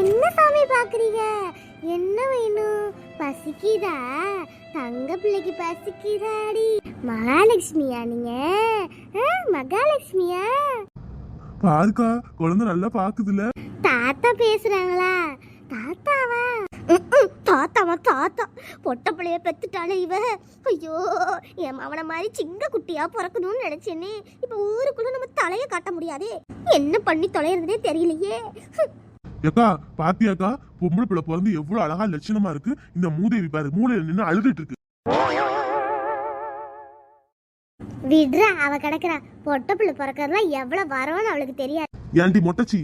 என்ன சாமி பாக்குறீங்க? என்ன வேணும் பசிக்குதா? தங்க பிள்ளைக்கு பசிக்குதாடி. மகாலட்சுமியா நீங்க? மகாலட்சுமியா? பாருக்கா குழந்தை நல்லா பாக்குதுல தாத்தா பேசுறாங்களா? தாத்தாவா? தாத்தாவா தாத்தா. பொட்ட பிள்ளைய பெத்துட்டாலே இவ. ஐயோ என் மவன மாதிரி சிங்க குட்டியா பிறக்கணும்னு நினைச்சேனே. இப்ப ஊருக்குள்ள நம்ம தலைய காட்ட முடியாதே. என்ன பண்ணி தொலைறதுனே தெரியலையே. ஏக்கா பாத்தியாக்கா பொம்பளை பிள்ளை பிறந்து எவ்வளவு அழகா லட்சணமா இருக்கு. இந்த மூதேவி பாரு மூலையில நின்னு அழுதுட்டு இருக்கு. விடுறா அவ கிடக்குறா. பொட்ட பிள்ளை பிறக்கறதுலாம் எவ்வளவு வரவன்னு அவளுக்கு தெரியாது. ஏன்டி மொட்டச்சி?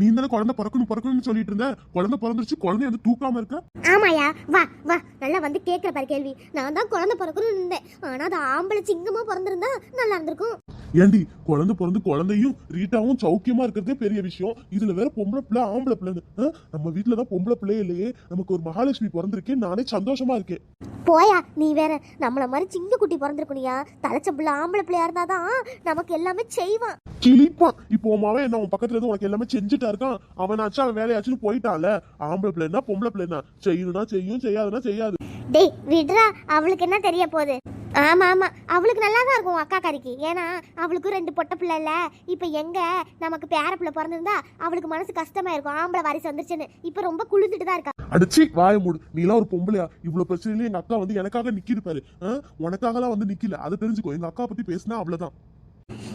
நீ தானே குழந்தை பிறக்கணும் பிறக்கணும்னு சொல்லிட்டு இருந்த? குழந்தை பிறந்துருச்சு குழந்தைய வந்து தூக்காம இருக்க? ஆமாயா வா வா. நல்லா வந்து கேட்கிற பாரு கேள்வி. நான் தான் குழந்தை பிறக்கணும்னு இருந்தேன். ஆனா அது ஆம்பளை சிங்கமா பிறந்திருந்தா நல்லா இருந்திருக்கும். ஏண்டி குழந்தை பிறந்து குழந்தையும் ரீட்டாவும் சௌக்கியமா இருக்கிறதே பெரிய விஷயம். இதுல வேற பொம்பளை பிள்ளை ஆம்பளை பிள்ளைன்னு? நம்ம வீட்டுல தான் பொம்பளை பிள்ளையே இல்லையே. நமக்கு ஒரு மகாலட்சுமி பிறந்திருக்கேன் நானே சந்தோஷமா இருக்கேன். போயா நீ வேற நம்மள மாதிரி சிங்க குட்டி பிறந்திருக்கணியா தலைச்ச பிள்ளை ஆம்பளை பிள்ளையா இருந்தாதான் நமக்கு எல்லாமே செய்வான். கிளிப்பான் இப்போ உன் மவன் என்ன உன் பக்கத்துல இருந்து உனக்கு எல்லாமே செஞ்சுட்டா இருக்கான்? அவனாச்சும் அவன் வேலையாச்சுன்னு போயிட்டான்ல. ஆம்பளை பிள்ளைனா பொம்பளை பிள்ளைனா செய்யணும்னா செய்யும் செய்யாதுன்னா செய்யாது. டேய் விடுறா. அவளுக்கு என்ன தெரிய போகுது? ஆமா ஆமா. அவளுக்கு நல்லா தான் இருக்கும் அக்கா கறிக்கு. ஏன்னா அவளுக்கும் ரெண்டு பொட்ட பிள்ளை இல்ல. இப்ப எங்க நமக்கு பேர பிள்ளை பிறந்திருந்தா அவளுக்கு மனசு கஷ்டமா இருக்கும் ஆம்பளை வாரிசு வந்துருச்சுன்னு. இப்ப ரொம்ப குளிர்ந்துட்டு தான் இருக்கா. அடிச்சு வாய மூடு. நீலாம் ஒரு பொம்பளையா. இவ்வளவு பிரச்சனையில எங்க அக்கா வந்து எனக்காக நிக்கிது பாரு. ஆ? உனக்காகலாம் வந்து நிக்கல. அதை தெரிஞ்சுக்கோ. எங்க அக்கா பத்தி பேசினா அவ்வளவுதான்.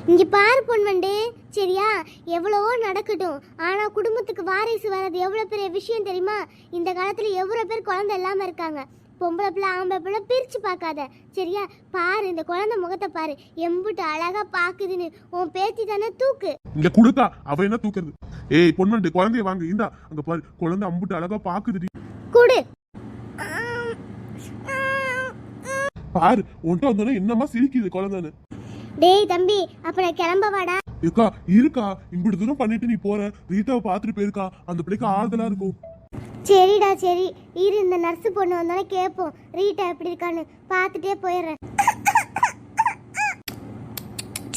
இங்க பாரு பொன்வண்டு. சரியா? எவ்வளவோ நடக்கட்டும். ஆனா குடும்பத்துக்கு வாரிசு வர்றது எவ்வளவு பெரிய விஷயம் தெரியுமா? இந்த காலத்துல எவ்வளவு பேர் குழந்தை இல்லாம இருக்காங்க. பொம்பளை பிள்ளை ஆம்பளை பிள்ளை பிரிச்சு பார்க்காத. சரியா? பாரு இந்த குழந்தை முகத்தை பாரு. எம்புட்டு அழகா பாக்குதுன்னு உன் பேத்தி தானே தூக்கு. இங்க கொடுக்கா. அவ என்ன தூக்குறது? ஏய் பொண்ணுண்டு குழந்தைய வாங்க. இந்தா அங்க பாரு. குழந்தை அம்புட்டு அழகா பாக்குதுடி குடு. பாரு உன்கிட்ட வந்தோடனே என்னமா சிரிக்குது குழந்தைன்னு. டேய் தம்பி அப்புறம் கிளம்ப வாடா. ஏக்கா இருக்கா. இம்புட்டு தூரம் பண்ணிட்டு நீ போற. ரீட்டாவை பாத்துட்டு போயிருக்கா. அந்த பிள்ளைக்கு ஆறுதலா இருக்கும். சரிடா சரி. இரு இந்த நர்ஸ் பொண்ணு வந்தோடனே கேட்போம் ரீட்டா எப்படி இருக்கான்னு. பார்த்துட்டே போயிடுறேன்.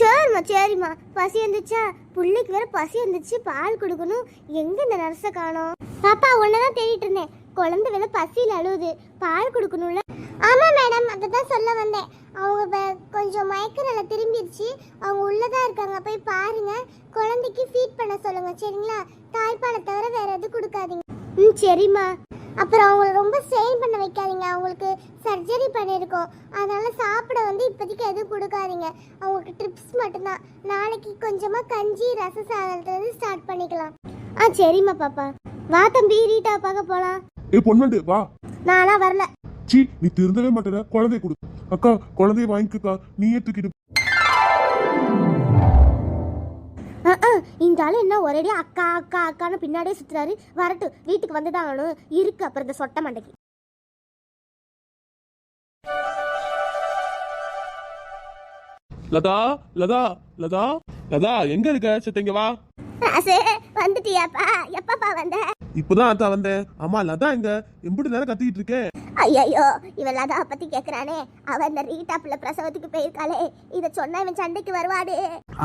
சரிம்மா சரிம்மா. பசி வந்துச்சா? பிள்ளைக்கு வேற பசி வந்துச்சு. பால் கொடுக்கணும். எங்க இந்த நர்ஸை காணோம்? பாப்பா உன்னதான் தேடிட்டு இருந்தேன். குழந்தை வேற பசியில் அழுவுது. பால் கொடுக்கணும்ல. ஆமா மேடம் அதை தான் சொல்ல வந்தேன். அவங்க கொஞ்சம் மயக்கறல திரும்பிடுச்சு. அவங்க உள்ளதா இருக்காங்க. போய் பாருங்க. குழந்தைக்கு ஃபீட் பண்ண சொல்லுங்க. சரிங்களா? தாய்ப்பாலை தவிர வேற எதுவும் கொடுக்காதீங்க. ம் சரிம்மா. அப்புறம் அவங்கள ரொம்ப ஸ்ட்ரெயின் பண்ண வைக்காதீங்க. அவங்களுக்கு சர்ஜரி பண்ணியிருக்கோம் அதனால சாப்பிட வந்து இப்போதைக்கு எதுவும் கொடுக்காதீங்க. அவங்களுக்கு ட்ரிப்ஸ் மட்டும்தான். நாளைக்கு கொஞ்சமாக கஞ்சி ரச சாதத்துலேருந்து ஸ்டார்ட் பண்ணிக்கலாம். ஆ சரிம்மா பாப்பா. வா தம்பி ரீட்டா பார்க்க போகலாம் ஏய் பொண்ணுண்டு வா. நானா வரல. சீ நீ திருந்தவே மாட்டேற குழந்தைய கொடு. அக்கா குழந்தைய வாங்கிக்கக்கா. நீயே தூக்கிட்டு இந்த ஆளு என்ன ஒரேடியா அக்கா அக்கா அக்கான்னு பின்னாடியே சுத்துறாரு. வரட்டும் வீட்டுக்கு வந்து தான் ஆகணும். இருக்கு அப்புறம் இந்த சொட்ட மண்டைக்கு. லதா லதா லதா லதா எங்க இருக்க? சித்தங்க வா. வந்துட்டியாப்பா? எப்பப்பா வந்த? இப்பதான் அத்தா வந்தேன். ஆமா லதா எங்க? எம்பிட்டு நேரம் கத்திக்கிட்டு இருக்கேன். ஐயோ இவன் லதா பத்தி கேக்குறானே. அவ இந்த ரீட்டா பிள்ளை பிரசவத்துக்கு போயிருக்காளே. இத சொன்னா இவன் சண்டைக்கு வருவாடே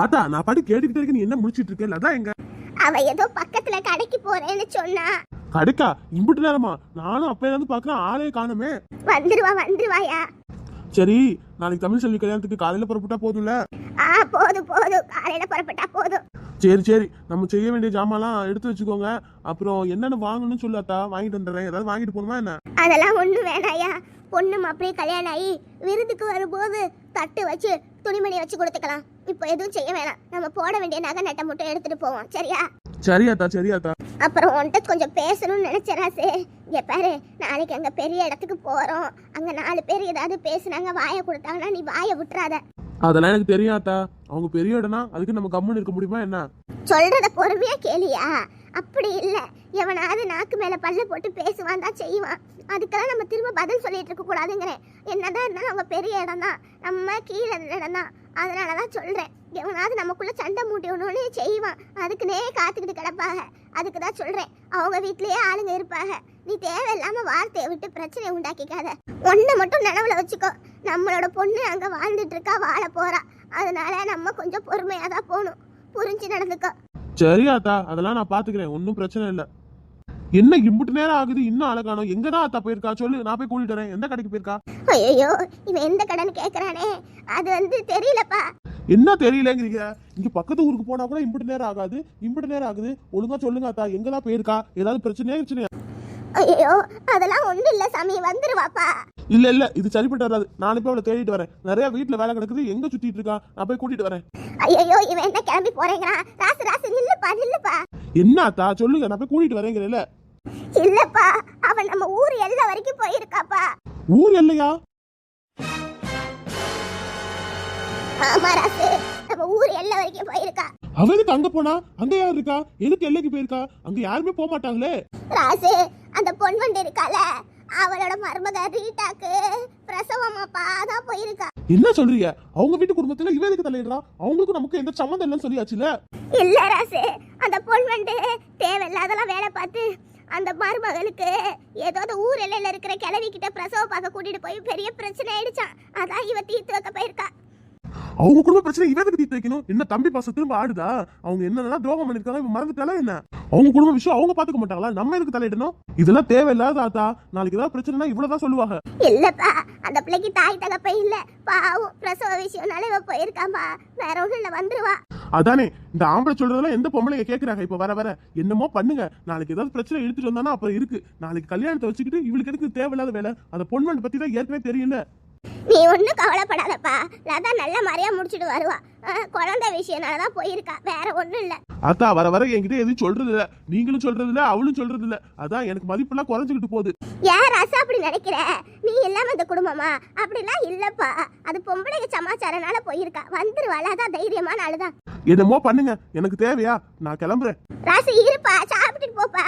ஆத்தா நான் பாட்டு கேட்டுக்கிட்டே இருக்க நீ என்ன முடிச்சிட்டு இருக்க? லதா எங்க? அவ ஏதோ பக்கத்துல கடைக்கு போறேன்னு சொன்னா. கடுக்கா? இம்பிட்டு நேரமா? நானும் அப்பையில இருந்து பாக்குறேன். ஆளே காணுமே. வந்துருவா வந்துருவாயா? சரி நாளைக்கு தமிழ் செல்வி கல்யாணத்துக்கு காலையில புறப்பட்டா போதும்ல? ஆ போதும் போதும். காலையில புறப்பட்டா போதும். சரி சரி. நம்ம செய்ய வேண்டிய ஜாமான்லாம் எடுத்து வச்சுக்கோங்க. அப்புறம் என்னென்ன வாங்கணும்னு சொல்லு அத்தா. வாங்கிட்டு வந்துடுறேன். ஏதாவது வாங்கிட்டு போகணுமா என்ன? அதெல்லாம் ஒண்ணும் வேணாயா பொண்ணு அப்படியே கல்யாணம் ஆகி விருதுக்கு வரும்போது தட்டு வச்சு துணிமணி வச்சு கொடுத்துக்கலாம். இப்போ எதுவும் செய்ய வேணாம். நம்ம போட வேண்டிய நகை நட்டை மட்டும் எடுத்துட்டு போவோம். சரியா? சரி அத்தா சரி அத்தா. அப்புறம் உன்கிட்ட கொஞ்சம் பேசணும்னு நினைச்சரா சார் இங்க பாரு நாளைக்கு அங்க பெரிய இடத்துக்கு போறோம். அங்க நாலு பேர் ஏதாவது பேசுனாங்க வாயை கொடுத்தாங்கன்னா நீ வாயை விட்டுறாத. அதெல்லாம் எனக்கு தெரியும் அத்தா அவங்க பெரிய இடம்னா அதுக்கு நம்ம கம்முன்னு இருக்க முடியுமா என்ன? சொல்றத பொறுமையா கேளியா? அப்படி இல்ல. எவனாவது நாக்கு மேல பல்ல போட்டு பேசுவான் தான் செய்வான். அதுக்கெல்லாம் நம்ம திரும்ப பதில் சொல்லிட்டு இருக்க கூடாதுங்கிறேன் என்னதான் இருந்தாலும் அவங்க பெரிய இடம் தான் நம்ம கீழே இடம் தான் அதனாலதான் சொல்றேன். எவனாவது நமக்குள்ள சண்டை மூட்டி செய்வான். அதுக்குன்னே காத்துக்கிட்டு கிடப்பாங்க. அதுக்கு தான் சொல்றேன். அவங்க வீட்லயே ஆளுங்க இருப்பாங்க. நீ தேவையில்லாம வார்த்தையை விட்டு பிரச்சனையை உண்டாக்கிக்காத. ஒன்றை மட்டும் நினைவுல வச்சுக்கோ. நம்மளோட பொண்ணு அங்க வாழ்ந்துட்டு இருக்கா வாழ போறா. அதனால நம்ம கொஞ்சம் பொறுமையா தான் போகணும் புரிஞ்சு நடந்துக்கோ. சரி அத்தா அதெல்லாம் நான் பாத்துக்கிறேன். ஒன்றும் பிரச்சனை இல்லை. என்ன இம்புட்டு நேரம் ஆகுது? இன்னும் அழகானோ எங்கதான் அத்தா போயிருக்கா? சொல்லு நான் போய் கூட்டிட்டு வரேன். எந்த கடைக்கு போயிருக்கா? ஐயோ இவன் எந்த கடன் கேக்குறானே. அது வந்து தெரியலப்பா. என்ன தெரியலங்கிறீங்க? இங்க பக்கத்து ஊருக்கு போனா கூட இம்புட்டு நேரம் ஆகாது. இம்புட்டு நேரம் ஆகுது. ஒழுங்கா சொல்லுங்க அத்தா. எங்கதான் போயிருக்கா? ஏதாவது பிரச்சனையா பிரச்சனையா ஐயோ அதெல்லாம் ஒண்ணும் இல்ல சாமி. வந்துருவாப்பா. இல்ல இல்ல இது சரிப்பட்டு வராது. நான் இப்ப அவளை தேடிட்டு வரேன். நிறைய வீட்டுல வேலை கிடக்குது. எங்க சுத்திட்டு இருக்கா? நான் போய் கூட்டிட்டு வரேன். ஐயோ இவன் என்ன கிளம்பி போறேங்கிறான் ராசு ராசு நில்லுப்பா நில்லுப்பா. என்ன அத்தா? சொல்லுங்க நான் போய் கூட்டிட்டு வரேங்கிறேன்ல இல்லப்பா அவன் நம்ம ஊர் எல்லை வரைக்கும் போயிருக்காப்பா. ஊர் இல்லையா ஆமா ராசு நம்ம ஊர் எல்லை வரைக்கும் போயிருக்கா. அவ எதுக்கு அங்க போனா? அங்க யார் இருக்கா? எதுக்கு எல்லைக்கு போயிருக்கா? அங்க யாருமே போக மாட்டாங்களே ராசு அந்த பொன் வண்டு இருக்கால அவளோட மருமக ரீட்டாக்கு பிரசவமாப்பா அதான் போயிருக்கா. என்ன சொல்றீங்க? அவங்க வீட்டு குடும்பத்துல இவ எதுக்கு தலையிடுறா? அவங்களுக்கும் நமக்கு எந்த சம்மந்தம் இல்லைன்னு சொல்லியாச்சுல? இல்ல ராசு அந்த பொன் வண்டு தேவையில்லாதெல்லாம் வேலை பார்த்து அந்த மருமகளுக்கு ஏதாவது ஊர் எல்லையில இருக்கிற கிழவி கிட்ட பிரசவ பார்க்க கூட்டிட்டு போய் பெரிய பிரச்சனை ஆயிடுச்சான் அதான் இவ தீர்த்து வைக்க போயிருக்கா. அவங்க குடும்ப பிரச்சனை இவ எதுக்கு தீர்த்து வைக்கணும்? என்ன தம்பி பாசம் திரும்ப ஆடுதா? அவங்க என்னென்ன துரோகம் பண்ணிருக்காங்க இவன் மறந்துட்டாலா என்ன? அவங்க குடும்ப விஷயம் அவங்க பாத்துக்க மாட்டாங்களா? நம்ம எதுக்கு தலையிடணும்? இதெல்லாம் தேவையில்லாத ஆத்தா. நாளைக்கு ஏதாவது பிரச்சனைனா இவ்வளவுதான் சொல்லுவாங்க. இல்லப்பா அந்த பிள்ளைக்கு தாய் தகப்ப இல்ல. பாவம் பிரசவ விஷயம்னால இவ போயிருக்காமா வேற ஒண்ணும் இல்ல வந்துருவா. அதானே இந்த ஆம்பளை சொல்றதெல்லாம் எந்த பொம்பளைங்க கேக்குறாங்க? இப்ப வர வர. என்னமோ பண்ணுங்க. நாளைக்கு ஏதாவது பிரச்சனை எடுத்துட்டு வந்தானா அப்புறம் இருக்கு. நாளைக்கு கல்யாணத்தை வச்சுக்கிட்டு இவளுக்கு எதுக்கு தேவையில்லாத வேலை? அந்த பொன்வன் பத்தி தான் ஏற்கனவே தெரியல நீ ஒண்ணும் கவலைப்படாதப்பா. லதா நல்ல மாதிரியா முடிச்சிட்டு வருவா. குழந்தை விஷயம்னால தான் போயிருக்கா. வேற ஒண்ணும் இல்ல. அத்தா வர வர என்கிட்ட எதுவும் சொல்றது இல்ல நீங்களும் சொல்றது இல்ல அவளும் சொல்றது இல்ல அதான் எனக்கு மதிப்பெல்லாம் குறைஞ்சுக்கிட்டு போகுது. ஏன் ராசா அப்படி நினைக்கிற? நீ இல்லாம இந்த குடும்பமா? அப்படிலாம் இல்லப்பா. அது பொம்பளைங்க சமாச்சாரனால போயிருக்கா. வந்துருவாள் அதான் தைரியமான ஆளுதான். என்னமோ பண்ணுங்க. எனக்கு தேவையா? நான் கிளம்புறேன். ராசு இருப்பா. சாப்பிட்டுட்டு போப்பா.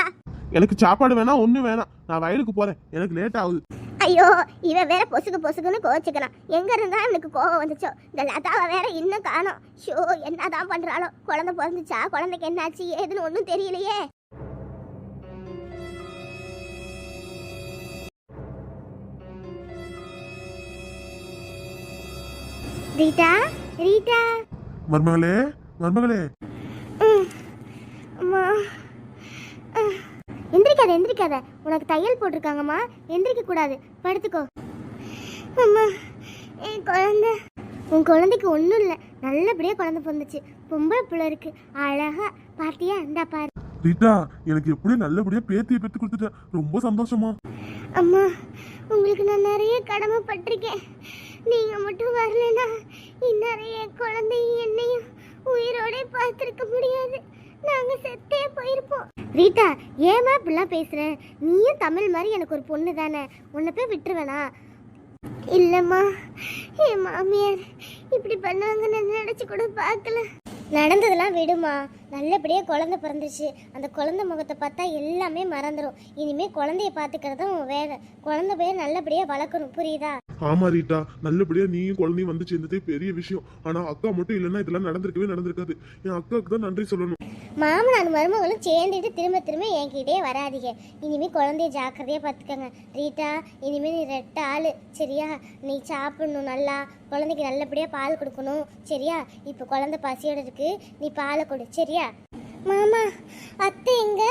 எனக்கு சாப்பாடு வேணாம் ஒண்ணு வேணாம். நான் வயலுக்கு போறேன். எனக்கு லேட் ஆகுது. ஐயோ இவன் வேற பொசுக்கு பொசுக்குன்னு கோச்சுக்கிறான் எங்க இருந்தா எனக்கு கோவம் வந்துச்சோ? இந்த லதாவை வேற இன்னும் காணும். ஷோ என்னதான் பண்றாளோ? குழந்தை பிறந்துச்சா? குழந்தைக்கு என்னாச்சு? ஏதுன்னு ஒன்றும் தெரியலையே. Rita Rita. மருமகளே மருமகளே அம்மா அஹ். எந்திரிக்காத எந்திரிக்காத? உனக்கு தையல் போட்டிருக்காங்கம்மா. எந்திரிக்க கூடாது. படுத்துக்கோ. அம்மா என் குழந்தை. உன் குழந்தைக்கு ஒன்றும் இல்லை. நல்லபடியாக குழந்தை பிறந்துச்சு. பொம்பளை பிள்ளை இருக்கு. அழகா பாத்தியா இந்தா பாரு. ரீட்டா எனக்கு எப்படி நல்லபடியா பேத்தியை பெத்து கொடுத்துட்ட? ரொம்ப சந்தோஷமா. அம்மா உங்களுக்கு நான் நிறைய கடமைப்பட்டிருக்கேன். நீங்க மட்டும் வரலைன்னா இந்நேரம் என் குழந்தையும் என்னையும் உயிரோட பார்த்துருக்க முடியாது. நாங்க செத்தே போயிருப்போம். ரீட்டா ஏமா இப்படிலாம் பேசுற? நீயும் தமிழ் மாதிரி எனக்கு ஒரு பொண்ணு தானே? உன்னை போய் விட்டுருவேனா? இல்லம்மா என் மாமியார் இப்படி பண்ணுவாங்கன்னு நினச்சி நினைச்சு கூட பார்க்கல. நடந்ததெல்லாம் விடுமா? நல்லபடியாக குழந்தை பிறந்துச்சு அந்த குழந்தை முகத்தை பார்த்தா எல்லாமே மறந்துடும் இனிமே குழந்தைய பார்த்துக்கிறது வேலை. குழந்தை பேர் நல்லபடியா வளர்க்கணும். புரியுதா? ஆமா ரீட்டா. நல்லபடியா நீயும் குழந்தையும் வந்து சேர்ந்ததே பெரிய விஷயம். ஆனா அக்கா மட்டும் இல்லைன்னா இதெல்லாம் நடந்திருக்கவே நடந்திருக்காது. என் அக்காவுக்கு தான் நன்றி சொல்லணும். மாமனார் மருமகளும் சேர்ந்துட்டு திரும்ப திரும்ப என்கிட்டயே வராதீங்க. இனிமே குழந்தைய ஜாக்கிரதையா பார்த்துக்கங்க. ரீட்டா இனிமே நீ ரெட்ட ஆளு. சரியா? நீ சாப்பிடணும் நல்லா. குழந்தைக்கு நல்லபடியா பால் கொடுக்கணும். சரியா? இப்போ குழந்தை பசியோட இருக்கு. நீ பாலை கொடு. சரியா? மாமா அத்தை எங்க?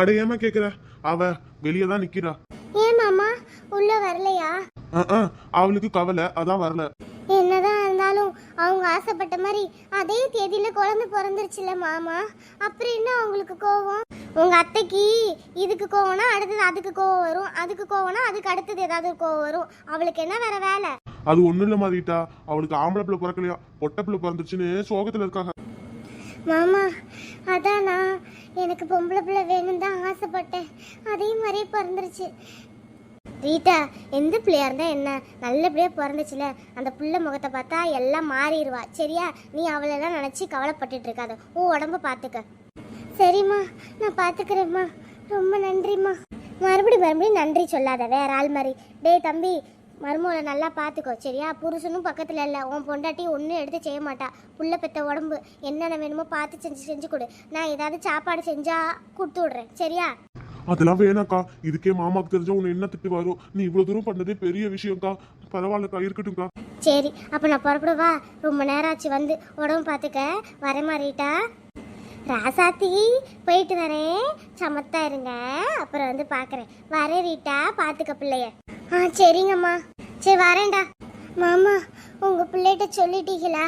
அட ஏமா கேக்குற? அவ வெளியே தான் நிக்கிறா. ஏன் மாமா உள்ள வரலையா? அவளுக்கு கவலை. அதான் வரல. என்னதான் அவங்க ஆசைப்பட்ட மாதிரி அதே தேதியில குழந்தை பிறந்துருச்சுல மாமா. அப்புறம் என்ன அவங்களுக்கு கோவம்? உங்க அத்தைக்கு இதுக்கு கோவம்னா அடுத்தது அதுக்கு கோவம் வரும். அதுக்கு கோவம்னா அதுக்கு அடுத்தது ஏதாவது கோவம் வரும். அவளுக்கு என்ன வேற வேலை? அது ஒண்ணும் இல்ல ரீட்டா அவளுக்கு ஆம்பளை பிள்ளை பிறக்கலையா? பொட்டை பிள்ளை பிறந்துச்சுன்னு சோகத்துல இருக்காங்க. மாமா அதான் நான் எனக்கு பொம்பளை பிள்ளை வேணும் தான் ஆசைப்பட்டேன். அதே மாதிரியே பிறந்துருச்சு. ரீட்டா எந்த பிள்ளையா இருந்தா என்ன? நல்லபடியா பிறந்துச்சுல. அந்த புள்ள முகத்தை பார்த்தா எல்லாம் மாறிடுவா. சரியா? நீ அவளெல்லாம் நினச்சி கவலைப்பட்டுட்டு இருக்காத உன் உடம்ப பார்த்துக்க சரிம்மா நான் பார்த்துக்கிறேம்மா ரொம்ப நன்றிம்மா. மறுபடியும் மறுபடியும் நன்றி சொல்லாத. வேற ஆள் மாதிரி. டேய் தம்பி மருமகளை நல்லா பார்த்துக்கோ சரியா? புருஷனும் பக்கத்தில் இல்லை. உன் பொண்டாட்டி ஒன்றும் எடுத்து செய்ய மாட்டா. புள்ள பெத்த உடம்பு. என்னென்ன வேணுமோ பார்த்து செஞ்சு செஞ்சு கொடு. நான் ஏதாவது சாப்பாடு செஞ்சால் கொடுத்து விட்றேன். சரியா? அதெல்லாம் வேணாக்கா. இதுக்கே மாமாக்கு தெரிஞ்சா உன்னை என்ன திட்டு வரும் நீ இவ்வளவு தூரம் பண்ணதே பெரிய விஷயம்க்கா. பரவாயில்லக்கா இருக்கட்டும்க்கா. சரி அப்போ நான் புறப்படுவா ரொம்ப நேரம் ஆச்சு வந்து. உடம்பு பார்த்துக்க. வரமாறிட்டா ராசாத்தி போயிட்டு வரேன். சமத்தா இருங்க. அப்புறம் வந்து பார்க்குறேன் வரேன் ரீட்டா. பார்த்துக்க பிள்ளைய. ஆ சரிங்கம்மா. சரி வரேன்டா. மாமா உங்க பிள்ளைகிட்ட சொல்லிட்டீங்களா?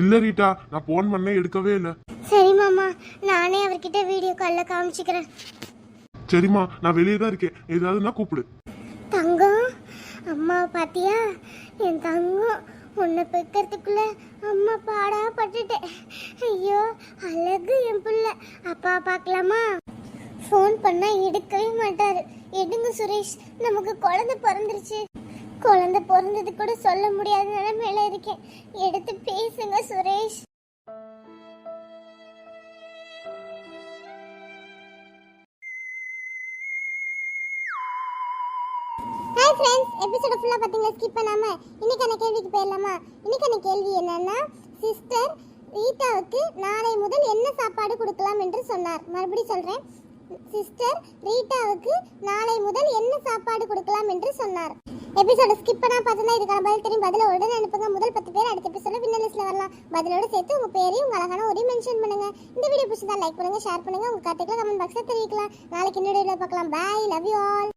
இல்ல ரீட்டா. நான் போன் பண்ண எடுக்கவே இல்ல. சரி மாமா. நானே அவர்கிட்ட வீடியோ காலில் காமிச்சிக்கிறேன். சரிம்மா நான் வெளியே தான் இருக்கேன். ஏதாவதுன்னா கூப்பிடு. தங்கம் அம்மா பாத்தியா? என் தங்கம் உன்னை பெக்கிறதுக்குள்ள அம்மா பாடா பட்டுட்டேன். ஐயோ அழகு என் பிள்ளை. அப்பா பார்க்கலாமா ஃபோன் பண்ணா எடுக்கவே மாட்டாரு. எடுங்க சுரேஷ். நமக்கு குழந்தை பிறந்துருச்சு. குழந்தை பிறந்தது கூட சொல்ல முடியாத நிலைமையில இருக்கேன். எடுத்து பேசுங்க சுரேஷ். ஹாய் ஃப்ரெண்ட்ஸ் எபிசோட ஃபுல்லாக பார்த்தீங்களா ஸ்கிப் பண்ணாமல் இன்னைக்கான கேள்விக்கு போயிடலாமா? இன்னைக்கான கேள்வி என்னன்னா சிஸ்டர் ரீட்டாவுக்கு நாளை முதல் என்ன சாப்பாடு கொடுக்கலாம் என்று சொன்னார். மறுபடியும் சொல்கிறேன் சிஸ்டர் ரீட்டாவுக்கு நாளை முதல் என்ன சாப்பாடு கொடுக்கலாம் என்று சொன்னார். எபிசோட ஸ்கிப் பண்ணா பார்த்தா இதுக்கான பதில் தெரியும். பதில உடனே அனுப்புங்க. முதல் பத்து பேர் அடுத்த எபிசோட வின்னர் லிஸ்ட்ல வரலாம். பதிலோட சேர்த்து உங்க பேரையும் உங்க அழகான ஒரு மென்ஷன் பண்ணுங்க. இந்த வீடியோ பிடிச்சதா லைக் பண்ணுங்க ஷேர் பண்ணுங்க. உங்க கருத்துக்களை கமெண்ட் பாக்ஸ்ல தெரிவிக்கலாம். நாளைக்கு இன்னொரு வீடியோ பார்க்கலாம். By love you all